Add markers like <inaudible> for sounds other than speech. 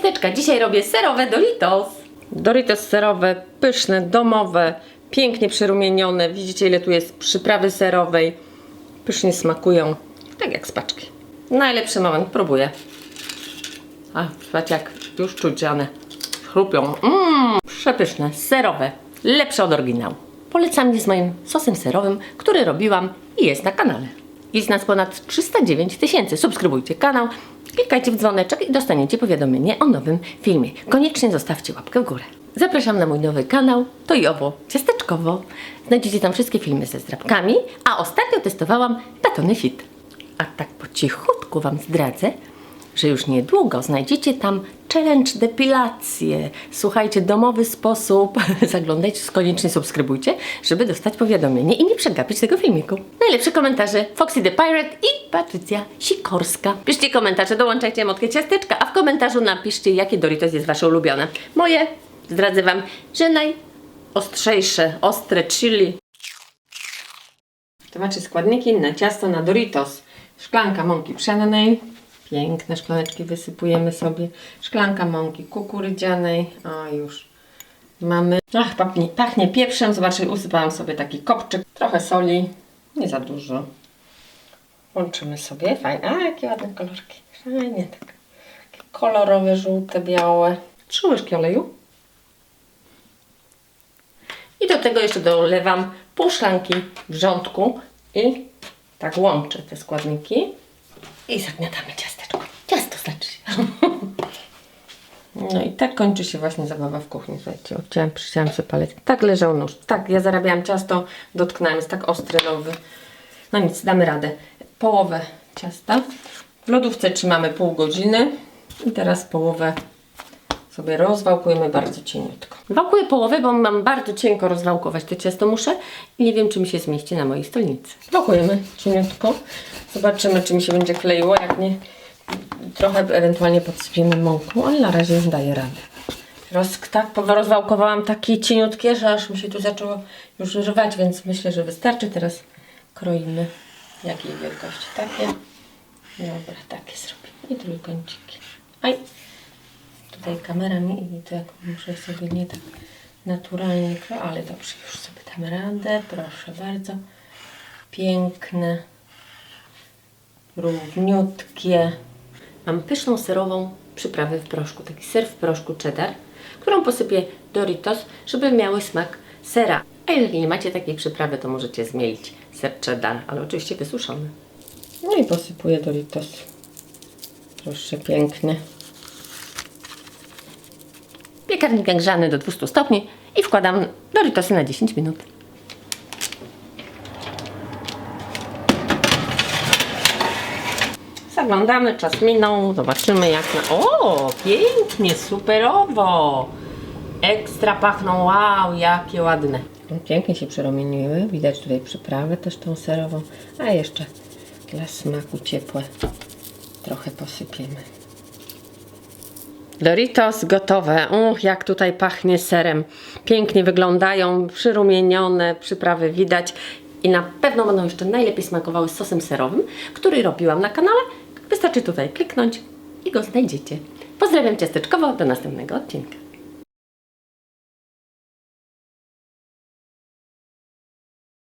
ciasteczka. Dzisiaj robię serowe Doritos. Doritos serowe, pyszne, domowe, pięknie przerumienione. Widzicie ile tu jest przyprawy serowej. Pysznie smakują, tak jak z paczki. Najlepszy moment, próbuję. A, patrz jak już czuć, one chrupią. Mmm, przepyszne, serowe, lepsze od oryginału. Polecam je z moim sosem serowym, który robiłam i jest na kanale. Jest nas ponad 309 tysięcy. Subskrybujcie kanał, klikajcie w dzwoneczek i dostaniecie powiadomienie o nowym filmie. Koniecznie zostawcie łapkę w górę. Zapraszam na mój nowy kanał, to i owo ciasteczkowo. Znajdziecie tam wszystkie filmy ze zdrabkami, a ostatnio testowałam batony fit. A tak po cichutku Wam zdradzę, że już niedługo znajdziecie tam challenge depilację. Słuchajcie, domowy sposób. <laughs> Zaglądajcie, koniecznie subskrybujcie, żeby dostać powiadomienie i nie przegapić tego filmiku. Najlepsze komentarze Foxy the Pirate i Patrycja Sikorska. Piszcie komentarze, dołączajcie motkę ciasteczka, a w komentarzu napiszcie, jakie Doritos jest Wasze ulubione. Moje, zdradzę Wam, że najostrzejsze, ostre chili Zobaczcie składniki na ciasto na Doritos. Szklanka mąki pszennej. Piękne szklaneczki wysypujemy sobie. Szklanka mąki kukurydzianej. O już. Mamy. Ach, pachnie, pachnie pieprzem. Zobaczcie, usypałam sobie taki kopczyk. Trochę soli. Nie za dużo. Łączymy sobie. Fajnie. A, jakie ładne kolorki. Fajnie tak. Kolorowe, żółte, białe. Trzy łyżki oleju. I do tego jeszcze dolewam pół szklanki wrzątku i tak łączę te składniki i zagniatamy. Ciasto <laughs> No i tak kończy się właśnie zabawa w kuchni. Słuchajcie, obciąłem, przyciąłem sobie palec. Tak leżał nóż. Tak, ja zarabiałam ciasto, dotknąłem, jest tak ostry, nowy. No nic, damy radę. Połowę ciasta. W lodówce trzymamy pół godziny i teraz połowę sobie rozwałkujemy bardzo cieniutko. Wałkuję połowę, bo mam bardzo cienko rozwałkować to ciasto muszę i nie wiem, czy mi się zmieści na mojej stolnicy. Wałkujemy cieniutko. Zobaczymy, czy mi się będzie kleiło. Jak nie, trochę ewentualnie podsypiemy mąką, ale na razie daję radę. Roz, tak, rozwałkowałam takie cieniutkie, że aż mi się tu zaczęło już rwać, więc myślę, że wystarczy. Teraz kroimy jakiej wielkości. Takie. Dobra, takie zrobimy. I trójkąciki. Aj tutaj kamera mi i to jak muszę sobie nie tak naturalnie, kro- ale dobrze, już sobie damy radę, proszę bardzo. Piękne, równiutkie. Mam pyszną serową przyprawę w proszku, taki ser w proszku cheddar, którą posypię Doritos, żeby miały smak sera. A jeżeli nie macie takiej przyprawy, to możecie zmielić ser cheddar, ale oczywiście wysuszony. No i posypuję Doritos. Proszę, piękny. Piekarnik grzany do 200 stopni i wkładam Doritosy na 10 minut. Zaglądamy, czas minął, zobaczymy jak na... O, pięknie, superowo! Ekstra pachną, wow, jakie ładne. Pięknie się przerumieniły, widać tutaj przyprawę też tą serową, a jeszcze dla smaku ciepłe trochę posypiemy. Doritos gotowe. Uch, jak tutaj pachnie serem. Pięknie wyglądają, przyrumienione, przyprawy widać. I na pewno będą jeszcze najlepiej smakowały sosem serowym, który robiłam na kanale. Wystarczy tutaj kliknąć i go znajdziecie. Pozdrawiam ciasteczkowo, do następnego odcinka.